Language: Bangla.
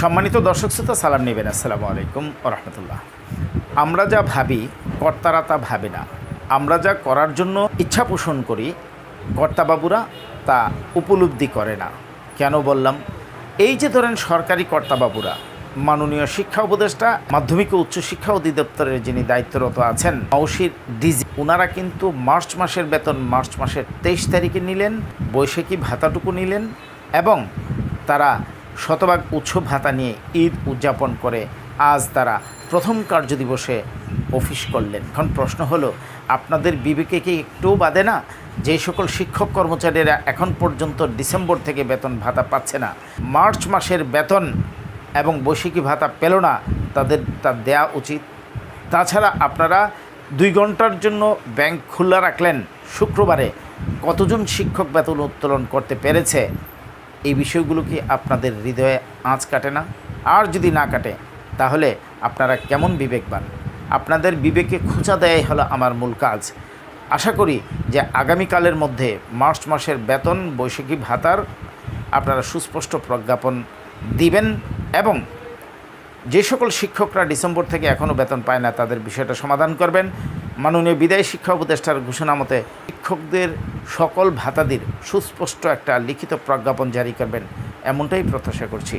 সম্মানিত দর্শক শ্রোতা, সালাম নেবেন। আসসালামু আলাইকুম রহমতুল্লাহ। আমরা যা ভাবি, কর্তারা তা ভাবে না। আমরা যা করার জন্য ইচ্ছা পোষণ করি, কর্তাবাবুরা তা উপলব্ধি করে না। কেন বললাম? এই যে ধরেন সরকারি কর্তাবাবুরা, মাননীয় শিক্ষা উপদেষ্টা, মাধ্যমিক ও উচ্চশিক্ষা অধিদপ্তরের যিনি দায়িত্বরত আছেন নৌশির ডিজি ওনারা কিন্তু মার্চ মাসের বেতন মার্চ মাসের তেইশ তারিখে নিলেন, বৈশাখী ভাতাটুকু নিলেন এবং তারা শতভাগ উৎসব ভাতা নিয়ে ঈদ উদযাপন করে আজ তারা প্রথম কার্যদিবসে অফিস করলেন। এখন প্রশ্ন হলো, আপনাদের বিবেকে কি একটুও বাদে না যে সকল শিক্ষক কর্মচারীরা এখন পর্যন্ত ডিসেম্বর থেকে বেতন ভাতা পাচ্ছে না? মার্চ মাসের বেতন এবং বৈশাখী ভাতা পেল না, তাদের তা দেয়া উচিত। তাছাড়া আপনারা দুই ঘণ্টার জন্য ব্যাংক খোলা রাখলেন। শুক্রবারে কতজন শিক্ষক বেতন উত্তোলন করতে পেরেছে? এই বিষয়গুলো কি আপনাদের হৃদয়ে আঁচ কাটে না? আর যদি না কাটে, তাহলে আপনারা কেমন বিবেকবান? আপনাদের বিবেকে খোঁচা দেয়াই হলো আমার মূল কাজ। আশা করি যে আগামীকালের মধ্যে মার্চ মাসের বেতন, বৈশাখী ভাতার আপনারা সুস্পষ্ট প্রজ্ঞাপন দিবেন এবং যে সকল শিক্ষকরা ডিসেম্বর থেকে এখনও বেতন পায় না, তাদের বিষয়টা সমাধান করবেন। মাননীয় বিদায়ী শিক্ষা উপদেষ্টার ঘোষণা মতে শিক্ষকদের সকল ভাতাদির সুস্পষ্ট একটা লিখিত প্রজ্ঞাপন জারি করবেন, এমনটাই প্রত্যাশা করছি।